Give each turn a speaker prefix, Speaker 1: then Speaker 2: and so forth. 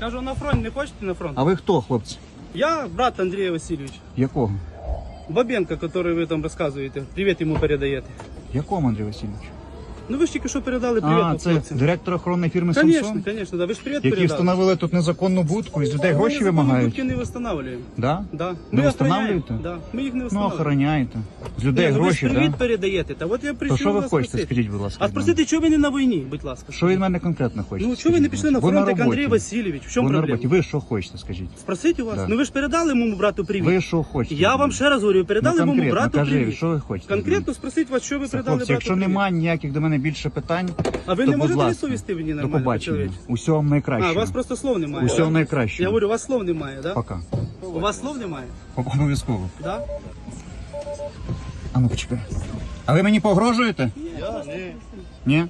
Speaker 1: Кажу, на фронт, не хочете на фронт?
Speaker 2: А ви хто, хлопці?
Speaker 1: Я брат Андрія Васильович.
Speaker 2: Якого?
Speaker 1: Бабенко, который ви там розказуєте. Привіт йому передаєте.
Speaker 2: Якому, Андрій Васильович?
Speaker 1: Ну ви ж тільки що передали привіт
Speaker 2: А, це
Speaker 1: хлопцям.
Speaker 2: директор охоронної фірми
Speaker 1: Конечно,
Speaker 2: Самсон,
Speaker 1: конечно, да. Ви ж привіт
Speaker 2: які
Speaker 1: передали.
Speaker 2: встановили тут незаконну будку і з людей гроші
Speaker 1: Ми незаконні
Speaker 2: вимагають.
Speaker 1: будки не встановлюємо.
Speaker 2: Да?
Speaker 1: Да.
Speaker 2: Не
Speaker 1: Ми
Speaker 2: встановлюєте?
Speaker 1: Да. Ми їх не
Speaker 2: Ну,
Speaker 1: встановлюємо.
Speaker 2: охороняєте. З людей
Speaker 1: Ні, ну,
Speaker 2: гроші,
Speaker 1: ви ж привіт
Speaker 2: да?
Speaker 1: передаєте. Та от я прийшов
Speaker 2: То що ви
Speaker 1: вас
Speaker 2: хочете, скажіть, будь ласка.
Speaker 1: А
Speaker 2: від мене?
Speaker 1: спросити, чого ви не на війні, будь ласка.
Speaker 2: Що від мене конкретно хочете?
Speaker 1: Ну, чого ви не
Speaker 2: скажіть,
Speaker 1: пішли на
Speaker 2: будь ласка?
Speaker 1: фронт, як Андрій
Speaker 2: роботі.
Speaker 1: Васильович? В чому
Speaker 2: Ви на
Speaker 1: проблема?
Speaker 2: роботі. Ви що хочете, скажіть?
Speaker 1: Спросіть у вас.
Speaker 2: Да.
Speaker 1: Ну ви ж передали моєму брату привіт.
Speaker 2: Ви що хочете?
Speaker 1: Я вам ще раз говорю, передали
Speaker 2: Ну,
Speaker 1: моєму
Speaker 2: конкретно,
Speaker 1: брату
Speaker 2: кажи,
Speaker 1: привіт.
Speaker 2: що ви хочете?
Speaker 1: Конкретно спросіть вас, що ви передали
Speaker 2: хлопці,
Speaker 1: брату
Speaker 2: якщо
Speaker 1: привіт.
Speaker 2: немає ніяких до мене більше питань,
Speaker 1: А ви
Speaker 2: то,
Speaker 1: не можете відповісти мені
Speaker 2: До
Speaker 1: нормально,
Speaker 2: побачення. Усього найкраще.
Speaker 1: А, у вас просто слов немає.
Speaker 2: Усього найкраще.
Speaker 1: Я говорю, у вас слов немає, да?
Speaker 2: Пока.
Speaker 1: У вас слов немає?
Speaker 2: Обов'язково.
Speaker 1: Да?
Speaker 2: А ну почекай. А ви мені погрожуєте?
Speaker 1: Я? Ні.
Speaker 2: Ні?